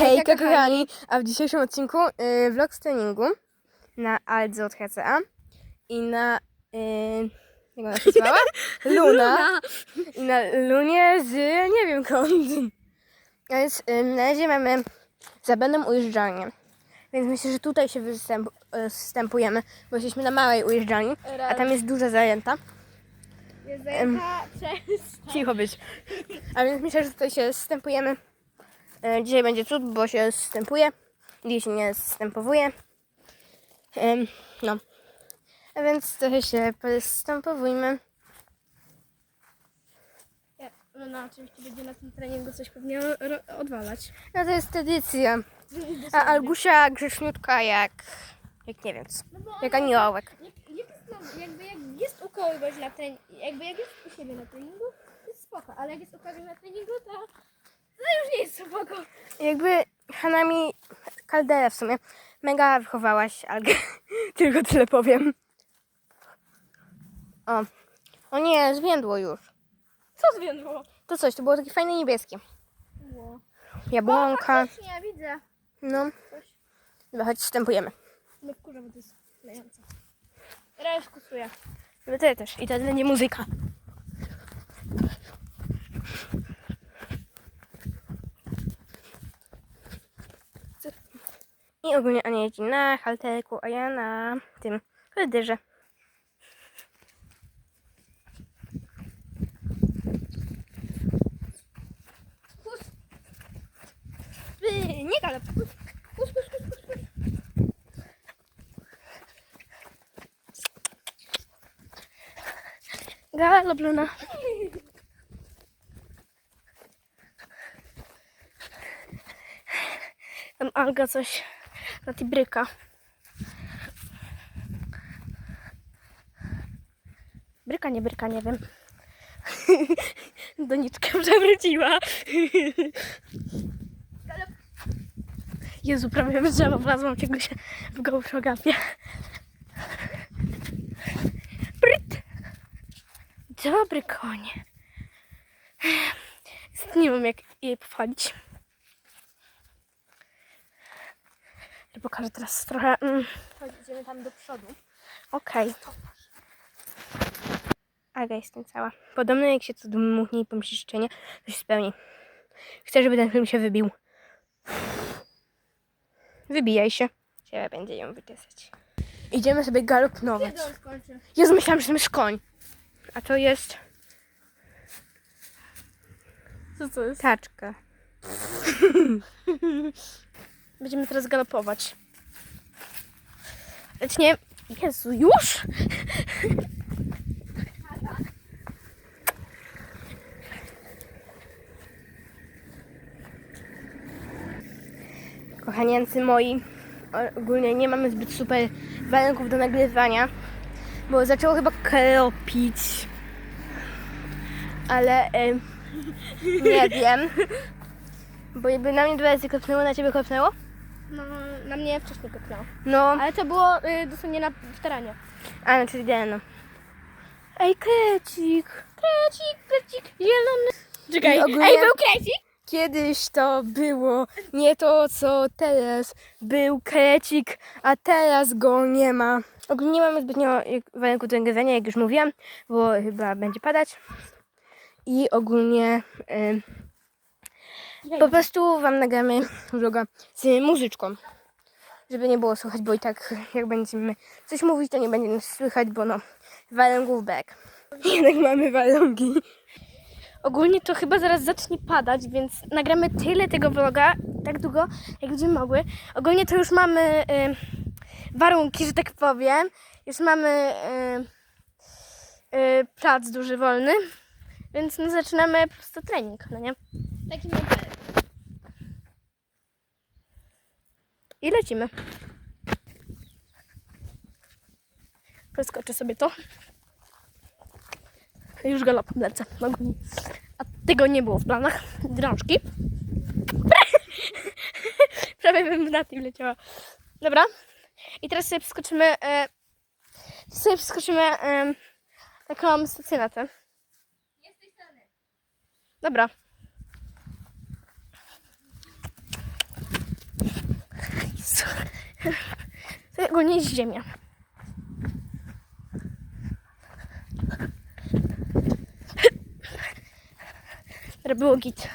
Hejka kochani, a w dzisiejszym odcinku y, vlog z treningu na Aldze od HCA i na, y, jak ona się nazywała? Luna. I na Lunie z, nie wiem skąd. A więc y, na razie mamy zabędą ujeżdżalnię. Więc myślę, że tutaj się występ, y, wstępujemy, bo jesteśmy na małej ujeżdżalni, a tam jest duża zajęta. Jest zajęta przez... Cicho być. A więc myślę, że tutaj się wstępujemy. E, Dzisiaj będzie cud, bo się wstępuje. Dziś nie wstępowuje. Em, No. A więc trochę się wstępowujmy. Ja, no, no oczywiście będzie na tym treningu coś pewnie odwalać. No to jest tradycja. A Algusia grzeczniutka jak... Jak nie wiem co. No Jak aniołek. jak, jak jest, jakby jak jest u kogoś na treningu, jakby jak jest u siebie na treningu, to jest spoko, ale jak jest u kogoś na treningu, to, to już nie jest spoko. Jakby Hanami Caldera w sumie mega wychowałaś Algę. Tylko tyle powiem. O. O nie, zwiędło już. Co zwiędło? To coś, to było takie fajne niebieskie. Było. Jabłonka. Nie, widzę. No. Coś. Dobra, chodź, wstępujemy. No wkurza, bo to jest klejące. Teraz kusuję. No ty też. I to będzie muzyka. I ogólnie Ania jeździ na halterku, a ja na tym koledyrze. Ty, nie galop. Galop, Luna. Tam Alga coś na tibryka. Bryka, nie bryka, nie wiem. Doniczkę przewróciła. Jezu, prawie w drzewo wlazłam, się w gapię. Bryt! Dobry konie. Nie wiem, jak jej pochwalić. Ja pokażę teraz trochę. Mm, Chodź, idziemy tam do przodu. Okej. Aga jestem cała. Podobno jak się co dmuchnie i pomyśli życzenie, to się spełni. Chcę, żeby ten film się wybił. Wybijaj się. Ciebie będzie ją wyczesać. Idziemy sobie galopnować. Jezu, myślałam, że to jest koń. A to jest Co to jest? taczka. Będziemy teraz galopować. Lecz nie... Jezu, już? Kochaniancy moi, ogólnie nie mamy zbyt super warunków do nagrywania, bo zaczęło chyba kropić. Ale em, nie wiem. Bo jakby na mnie dwa razy kopnęło, na ciebie kopnęło? No, na mnie wcześniej kopnęło. No, Ale to było y, dosłownie na, w terenie. a no czyli idealno. Ej, krecik! Krecik, krecik, zielony. Czekaj, Ej, ogólnie- był krecik? Kiedyś to było nie to, co teraz. Był krecik, a teraz go nie ma. Ogólnie nie mamy zbytnio jak- warunków do nagrywania, jak już mówiłam, bo chyba będzie padać. I ogólnie em, po prostu wam nagramy vloga z muzyczką. Żeby nie było słychać, bo i tak jak będziemy coś mówić, to nie będzie nas słychać, bo no warunków brak. Jednak mamy warunki. Ogólnie to chyba zaraz zacznie padać, więc nagramy tyle tego vloga, tak długo, jak będziemy mogły. Ogólnie to już mamy y, warunki, że tak powiem. Już mamy y, y, plac duży wolny, więc no, zaczynamy po prostu trening, no nie? Taki mentalny. I lecimy. Przeskoczę sobie to. Już galopem lecę. A tego nie było w planach. Drążki. Prawie bym na tym leciała. Dobra. I teraz sobie przeskoczymy. E, sobie przeskoczymy e, taką. Jest tej strony. Dobra. Ogólnie jest ziemia. Było git.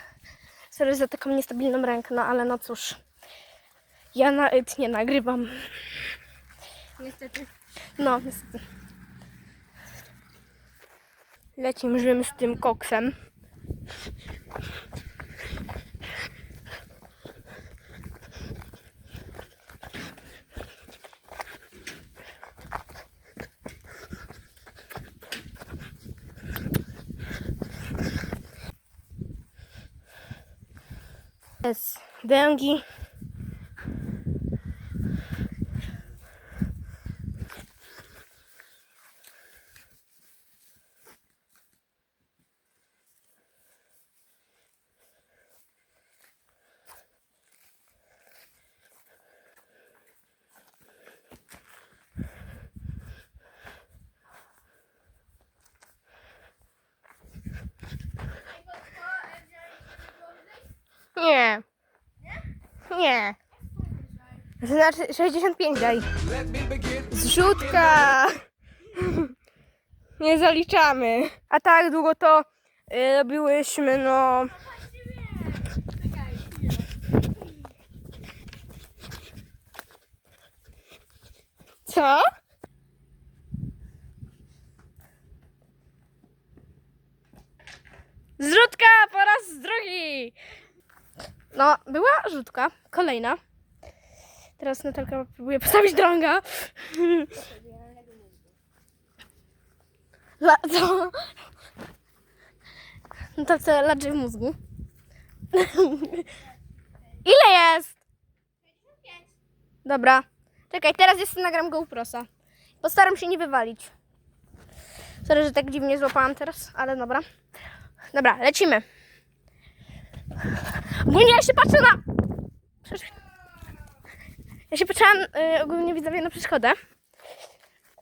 Sorry za taką niestabilną rękę, no ale no cóż. Ja na it nie nagrywam. Niestety. No, niestety. Lecimy żyjemy z tym koksem. Jest węgi. Nie. Znaczy 65 daj. Zrzutka. Nie zaliczamy. A tak długo to y, robiłyśmy, no. Co? Zrzutka po raz drugi. No, była rzutka. Kolejna. Teraz Natalka próbuje postawić drąga. La, co? Natalce ladży w mózgu. Ile jest? Dobra. Czekaj, teraz jest nagram GoProsa. Postaram się nie wywalić. Sorry, że tak dziwnie złapałam teraz, ale dobra. Dobra, lecimy. Ogólnie ja się patrzę na... Ja się patrzyłam y, ogólnie widzowie na przeszkodę.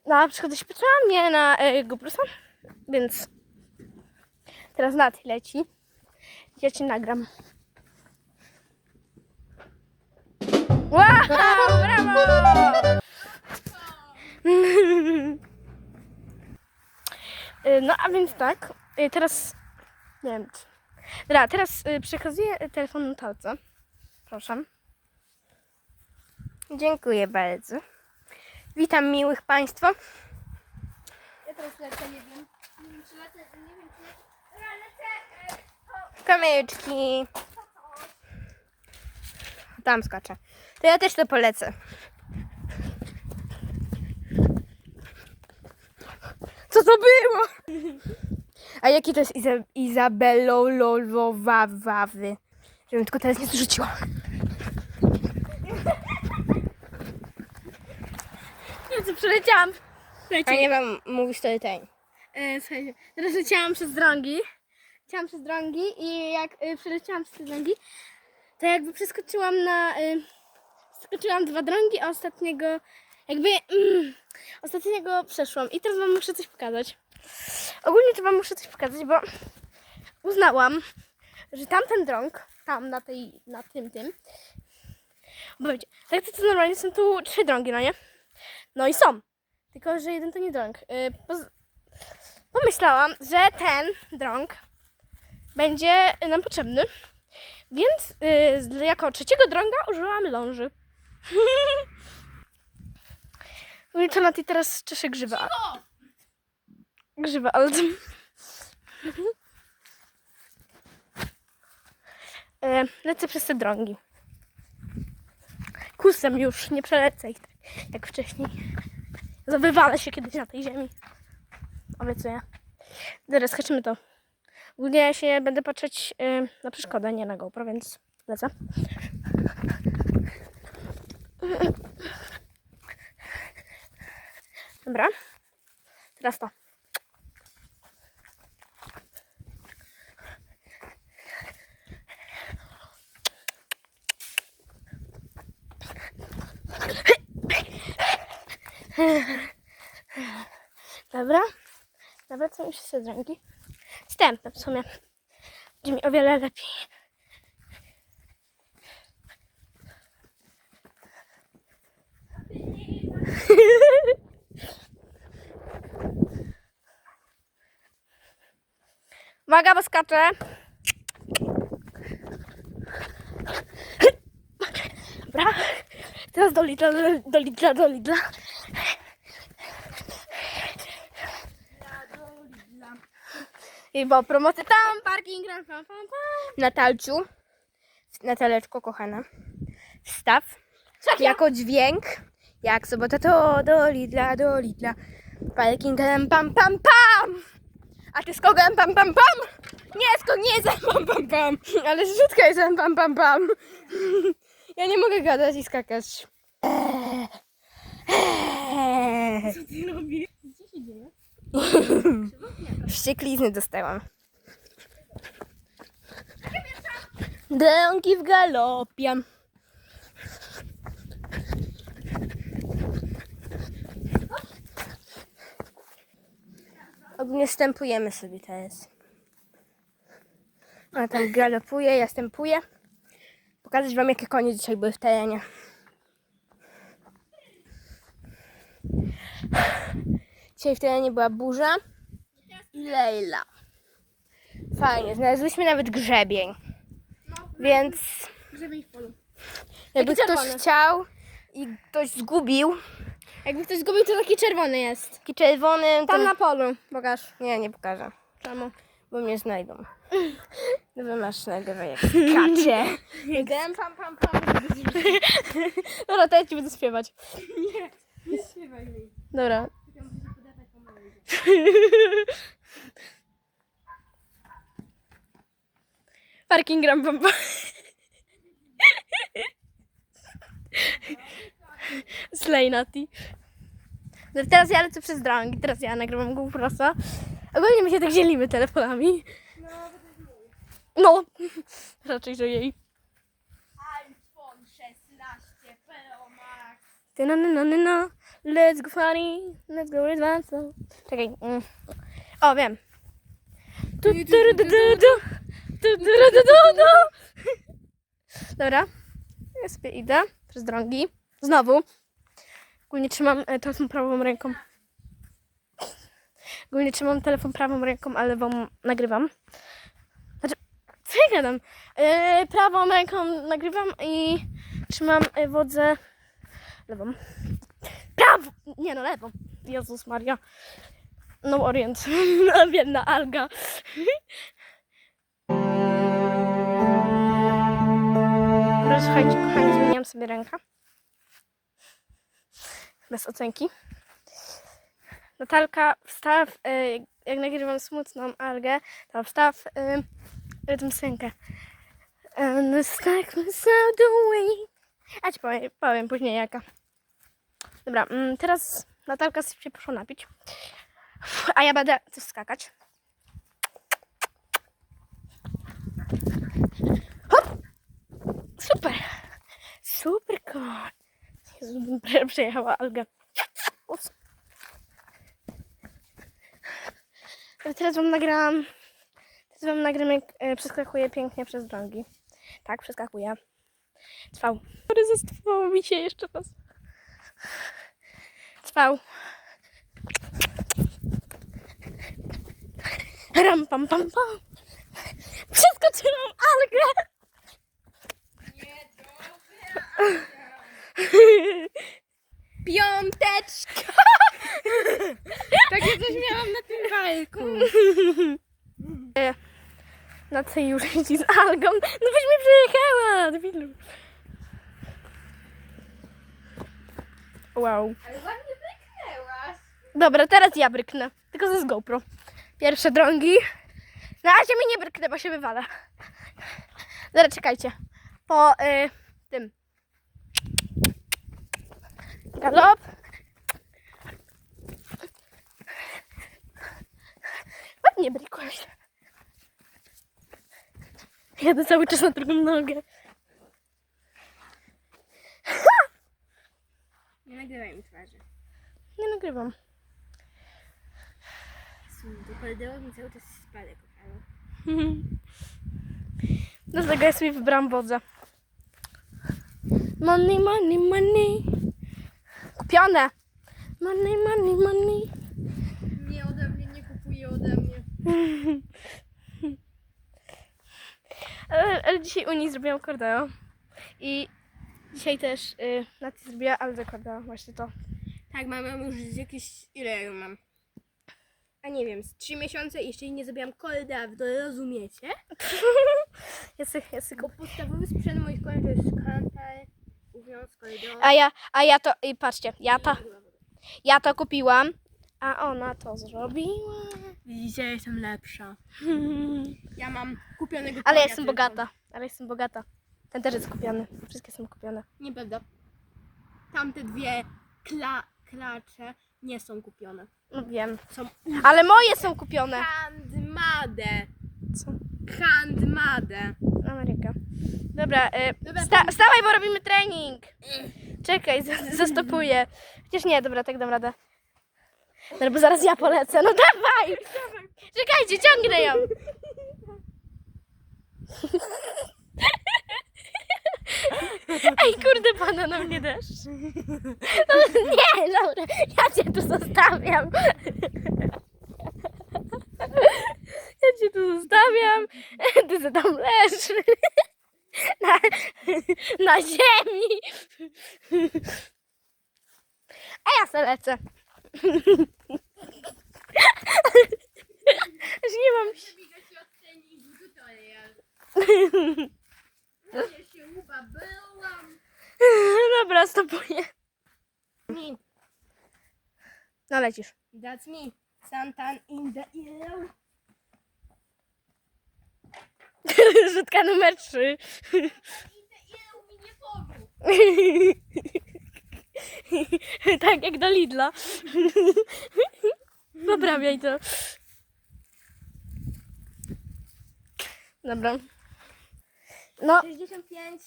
Na przeszkodę się patrzyłam, nie na y, GoProsa. Więc teraz Nat leci. Ja cię nagram. Wow, brawo! Y, No a więc tak, y, teraz nie wiem. Dobra, teraz y, przekazuję telefon Natalce. Proszę. Dziękuję bardzo. Witam miłych Państwa. Ja teraz lecę, nie wiem. Nie wiem, czy lecę, nie wiem, czy lecę. Dobra, lecę. e, Kamyczki. Tam skaczę. To ja też to polecę. Co to było? A jaki to jest Iza- Izabello Lolowawawy? Żebym tylko teraz nie zrzuciła. Nie, co przeleciałam. A Słuchajcie, nie wam mówisz to ten. e, słuchajcie, teraz leciałam przez drągi. Leciałam przez drągi i jak e, przeleciałam przez te drągi, to jakby przeskoczyłam na... E, skoczyłam dwa drągi, a ostatniego jakby... Mm, ostatniego przeszłam. I teraz wam muszę coś pokazać. Ogólnie to wam muszę coś pokazać, bo uznałam, że tamten drąg, tam na tej, na tym, tym, bo wiecie, tak to, to normalnie są tu trzy drągi, no nie? No i są, tylko że jeden to nie drąg. Yy, pomyślałam, że ten drąg będzie nam potrzebny, więc yy, jako trzeciego drąga użyłam ląży. No i co na tej teraz czesze grzywa. Grzywa, to... E, Lecę przez te drągi. Kusem już, nie przelecę ich tak jak wcześniej. Zawywalę się kiedyś na tej ziemi. Obiecuję. Teraz skaczymy to. Ogólnie ja się będę patrzeć e, na przeszkodę, nie na GoPro, więc lecę. Dobra. Teraz to. Dobra. Nawracam już się z ręki. Wstępne w sumie. Będzie mi o wiele lepiej. Uwaga, bo skaczę. Dobra. Teraz do Lidla, do Lidla, do Lidla. I bo promocja tam, parking, ram, pam, pam, pam. Natalciu, Nataleczko kochana, wstaw ja. jako dźwięk, jak sobota to do Lidla, do Lidla, parkingiem pam pam pam, a ty skogiem pam pam pam, nie skok nie jest pam pam pam, ale zrzutka jest pam pam pam, ja nie mogę gadać i skakać. Co ty robisz? Co się dzieje? Wścieklizny dostałam. Drągi w galopie. Ogólnie stępujemy sobie teraz. A tam galopuje, ja stępuję. Pokazać wam jakie konie dzisiaj były w terenie. Dzisiaj w terenie była burza i Leila. Fajnie, znaleźliśmy nawet grzebień. Więc Grzebień w polu. jakby ktoś czerwony. chciał i ktoś zgubił, Jakby ktoś zgubił, to taki czerwony jest. taki czerwony, to... Tam na polu. Pokaż. Nie, nie pokażę, Czemu? bo mnie znajdą. No wy masz nagrywaj jak skacze. Gram pam pam pam. Dobra, to ja ci będę śpiewać. Nie, nie śpiewaj mi. Dobra. Parking ram pam pam. Slay Nati. No Teraz ja lecę przez drągi, teraz ja nagrywam GoProsa. Ogólnie my się tak dzielimy telefonami. No, raczej, że jej. iPhone 16 Pro Max. Ty no, no, no, no, no. Let's go funny, let's go advance. Czekaj. mm. O, wiem. Dobra. Ja sobie idę przez drągi. Znowu. Ogólnie trzymam e, telefon prawą ręką. Ogólnie trzymam telefon prawą ręką, ale wam nagrywam. Znaczy, co ja gadam? E, prawą ręką nagrywam i trzymam e, wodzę lewą. Prawo! Nie no, lewą. Jezus Maria. No orient. Biedna alga. Słuchajcie, kochani, zmieniam sobie rękę. Bez ocenki. Natalka, wstaw, y, jak nagrywam smutną algę, to wstaw y, tę piosenkę. And the stack way. Ja ci powiem, powiem później jaka. Dobra, mm, teraz Natalka się poszła napić. A ja będę też skakać. Hop! Super! Super koń! Przejechała. Ups. Ale Teraz wam nagram. Teraz wam nagram jak e, przeskakuję pięknie przez drągi. Tak, przeskakuję. Trwał. Ale zastanowało mi się jeszcze raz. Trwał. Ram pam pam pam. Przeskoczyłam Algę. Piąteczka! Takie coś miałam na tym bajku. Na co już jeździ z Algą? No byś mi przyjechała, debilu. Wow. Ale ładnie wyknęłaś. Dobra, teraz ja bryknę. Tylko ze z GoPro. Pierwsze drągi. Na razie mi nie bryknę, bo się wywala. Dobra, czekajcie. Po y, tym. Galop. Ładnie brykłaś. Jadę cały czas na drugą nogę. Nie nagrywaj mi twarzy. Nie nagrywam. Dopadował mi cały czas spadek, kochano. Dlatego ja sobie wybrałam wodza. Money, money, money. Kupione. Money, money, money. Nie ode mnie, nie kupuje ode mnie. Ale, ale dzisiaj u niej zrobiłam kordeo. I dzisiaj też y, Nati zrobiła Aldę kordeo. Właśnie to. Tak, mam już z jakieś... Ile ja ją mam? A nie wiem, z trzy miesiące i jeszcze nie zrobiłam wy to rozumiecie? Jacek, Jacek. Bo podstawowy sprzęt moich kolei to jest kantel, uwiąz. A ja, a ja to, i patrzcie, ja to, ja to kupiłam, a ona to zrobiła. Widzicie, jestem lepsza. Ja mam kupionego Ale konia jestem tylko. bogata, ale jestem bogata. Ten też jest kupiony, wszystkie są kupione. Nieprawda. Tamte dwie kla klacze nie są kupione. No wiem. Są Ale moje są kupione. handmade. Co? Handmade. Ameryka. Dobra, y, Dobra, sta- wstawaj, bo robimy trening. Czekaj, za- zastopuję. Chociaż nie, dobra, tak dam radę. No bo zaraz ja polecę, no dawaj! Czekajcie, ciągnę ją. Ej, kurde, pada na mnie deszcz. No, nie, dobra, ja cię tu zostawiam. Ja cię tu zostawiam. Ty se tam leż. Na, na ziemi. A ja se lecę. Już nie mam Dobra, stopuję. Me. No lecisz. That's me. Santan in the air. Rzutka numer trzy. tak jak do Lidla. Poprawiaj to. Dobra. No, 65.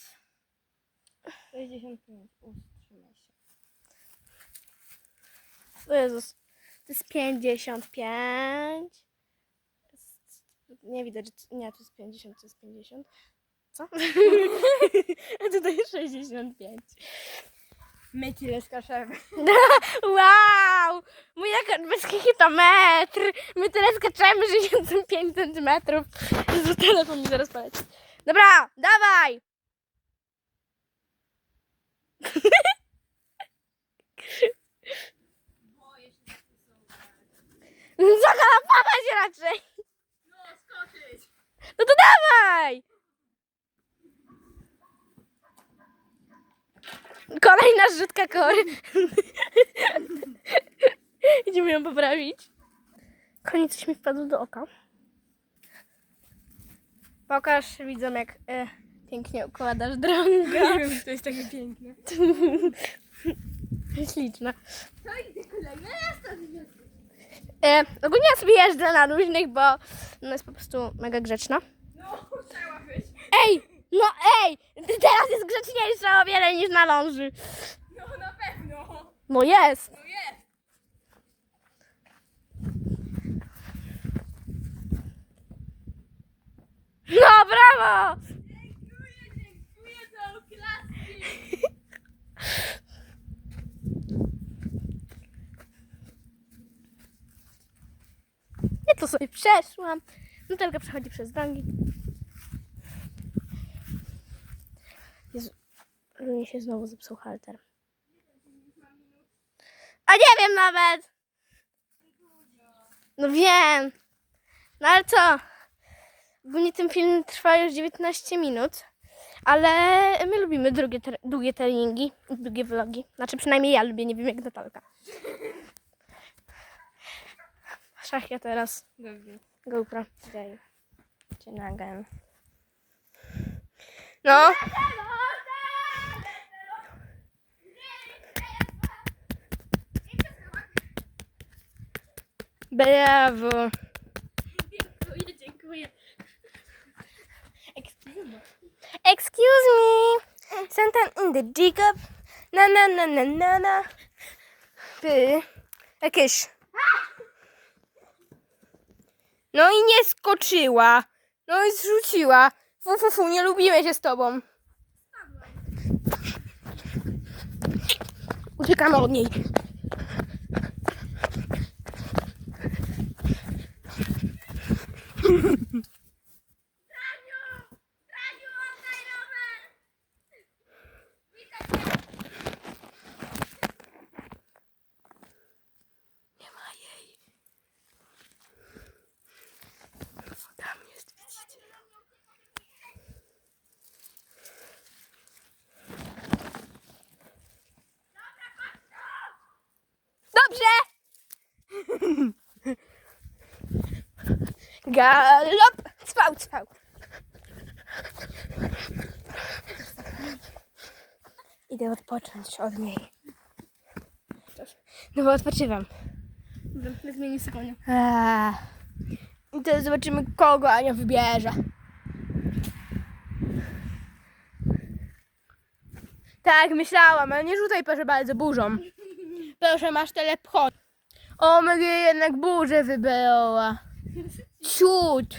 65. Utrzymaj się. o Jezus. To jest 55. Nie widać, że... Nie, to jest 50, to jest 50. Co? A tutaj 65. My tyle skaczemy. Wow! Mój rekord bez to metr! My tyle skaczemy 65 centymetrów. Jezu, telefon mi zaraz poleci. Dobra, dawaj! Zagalopała się raczej! No, skoczyć. No to dawaj! Kolejna rzutka kory. Idziemy ją poprawić. Koniec coś mi wpadło do oka. Pokaż widzom jak e, pięknie układasz drąga. To jest takie piękne. Śliczna. E, ogólnie ja sobie jeżdżę na luźnych, bo no jest po prostu mega grzeczna. No, chciała być. Ej! No ej! Teraz jest grzeczniejsza o wiele niż na ląży. No, na pewno. No jest! No brawo! Dziękuję, dziękuję za oklaski. Ja to sobie przeszłam. No tylko przechodzi przez drągi. Jezu, się znowu zepsuł halter. A nie wiem nawet! No wiem. No ale co? Ogólnie ten film trwa już 19 minut. Ale my lubimy drugie, tre- długie treningi, długie vlogi. Znaczy przynajmniej ja lubię, nie wiem jak Natalka. Szach ja teraz. Dobrze. GoPro. Daj. Cię nagam. No. Brawo. Dziękuję, dziękuję. Excuse me. Something in the. Na na na na na na. Ty. Jakieś. No i nie skoczyła. No i zrzuciła. Fu, fu, fu, nie lubimy się z tobą. Uciekamy od niej. Galop, cwał, cwał. Idę odpocząć od niej. No bo odpoczywam. Dobra, zmienię sobie. Eee. I teraz zobaczymy, kogo Ania wybierze. Tak, myślałam, ale nie rzucaj proszę bardzo burzą. Proszę, masz telepchot. O, mnie jednak burzę wybrała. Ciut.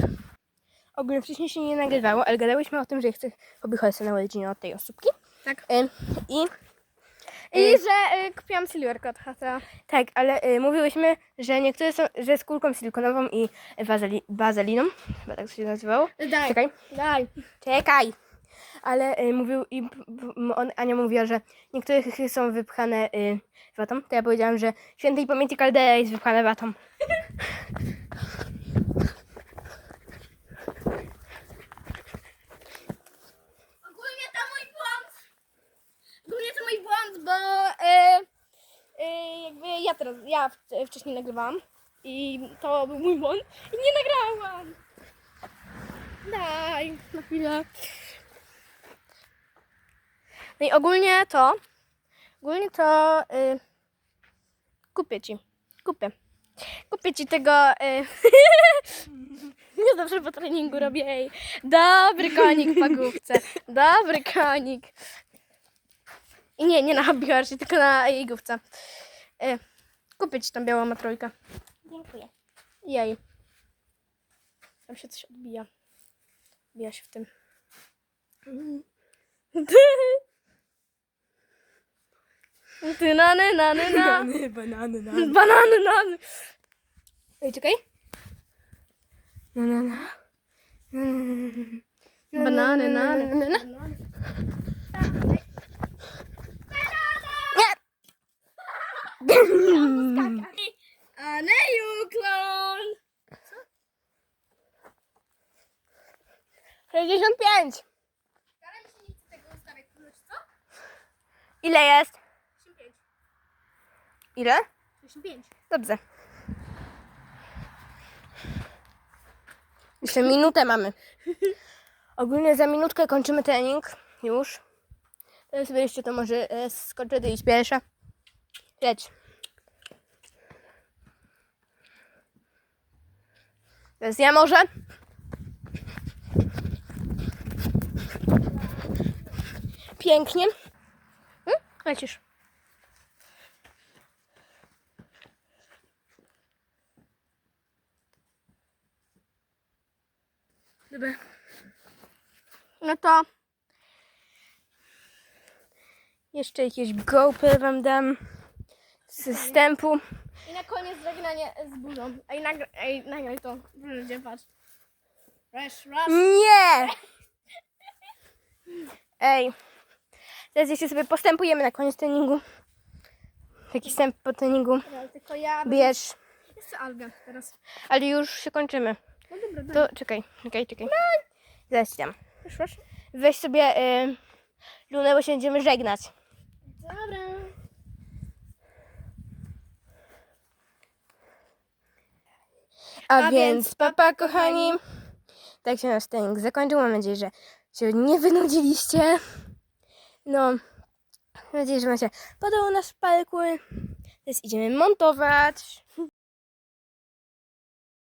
Ogólnie wcześniej się nie nagrywało, ale gadałyśmy o tym, że chcę sobie na urodziny od tej osóbki. Tak. Ym, I I że y, kupiłam silverkę od hata. tak, ale y, mówiłyśmy, że niektóre są, że z kulką silikonową i wazeli, bazeliną, chyba tak się nazywało. Daj. Czekaj, Daj. czekaj. Ale y, mówił i p- p- on, Ania mówiła, że niektóre chychy są wypchane y, watą. To ja powiedziałam, że świętej pamięci kaldera jest wypchane watą. Ogólnie to mój błąd. Ogólnie to mój błąd, bo e, e, jakby ja teraz, ja wcześniej nagrywałam i to był mój błąd i nie nagrałam. Daj, na chwilę. No i ogólnie to, ogólnie to y, kupię ci, kupię. Kupię ci tego, y, nie zawsze po treningu robię jej. Dobry konik w pagówce, dobry konik. I nie, nie na biorcie, tylko na jej główce. Y, kupię ci tam białą matrojkę. Dziękuję. Jej. Tam się coś odbija. Odbija się w tym. Ty nany, nany, na. banany, na. Banany, nany. Ej, czekaj. No, no, no. Banany, nany. A nie klon! 65. Ale mi się nie chce tego ustawiać, co? Ile jest? 85. Ile? 85. Dobrze. Jeszcze minutę mamy. Ogólnie za minutkę kończymy trening. Już. Teraz sobie jeszcze to może e, skoczę ty iść pierwsza. Leć. Teraz ja może. Pięknie. Hmm? Lecisz. Dobra. No to Jeszcze jakieś GoPro wam dam z wstępu. I na koniec żegnanie z burzą. Ej, nagraj, ej, nagraj to. Ludzie, patrz. Raz, raz. Nie! Ej. Teraz jeszcze sobie postępujemy na koniec treningu. Taki wstęp po treningu. Dobra, tylko ja... Bierz. Jeszcze Alga teraz. Ale już się kończymy. No dobra, dobra. To czekaj, czekaj, czekaj. Zaraz ci dam. Weź sobie y, Lunę, bo się będziemy żegnać. Dobra. A, A więc, papa kochani. Tak się nasz trening zakończył. Mam nadzieję, że się nie wynudziliście. No, mam nadzieję, że macie podobał nasz parkour. Teraz idziemy montować.